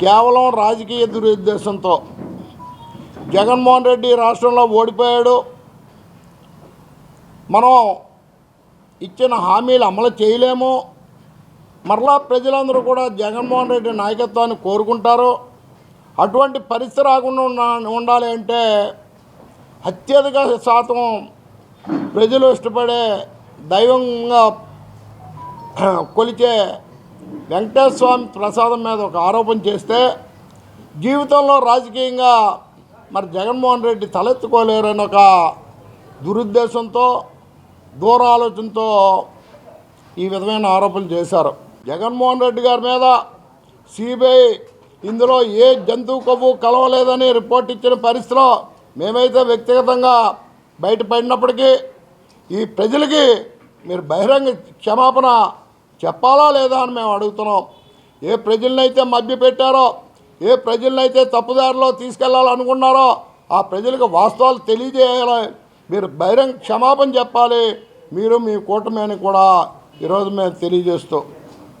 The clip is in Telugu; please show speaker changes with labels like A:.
A: కేవలం రాజకీయ దురుద్దేశంతో. జగన్మోహన్ రెడ్డి రాష్ట్రంలో ఓడిపోయాడు. మనం ఇచ్చిన హామీలు అమలు చేయలేము. మరలా ప్రజలందరూ కూడా జగన్మోహన్ రెడ్డి నాయకత్వాన్ని కోరుకుంటారు. అటువంటి పరిస్థితి రాకుండా ఉండ- ఉండాలి అంటే అత్యధిక శాతం ప్రజలు ఇష్టపడే దైవంగా కొలిచే వెంకటేశ్వర స్వామి ప్రసాదం మీద ఒక ఆరోపణ చేస్తే జీవితంలో రాజకీయంగా మరి జగన్మోహన్ రెడ్డి తలెత్తుకోలేరని ఒక దురుద్దేశంతో దూర ఆలోచనతో ఈ విధమైన ఆరోపణలు చేశారు. జగన్మోహన్ రెడ్డి గారి మీద సిబిఐ ఇందులో ఏ జంతువు కొవ్వు కలవలేదని రిపోర్ట్ ఇచ్చిన పరిస్థితిలో మేమైతే వ్యక్తిగతంగా బయటపడినప్పటికీ ఈ ప్రజలకి మీరు బహిరంగ క్షమాపణ చెప్పాలా లేదా అని మేము అడుగుతున్నాం. ఏ ప్రజలనైతే మభ్యపెట్టారో ఏ ప్రజలనైతే తప్పుదారిలో తీసుకెళ్ళాలనుకున్నారో ఆ ప్రజలకు వాస్తవాలు తెలియజేయాలి. మీరు బహిరంగ క్షమాపణ చెప్పాలి. మీరు మీ కూటమి అని కూడా ఈరోజు మేము తెలియజేస్తూ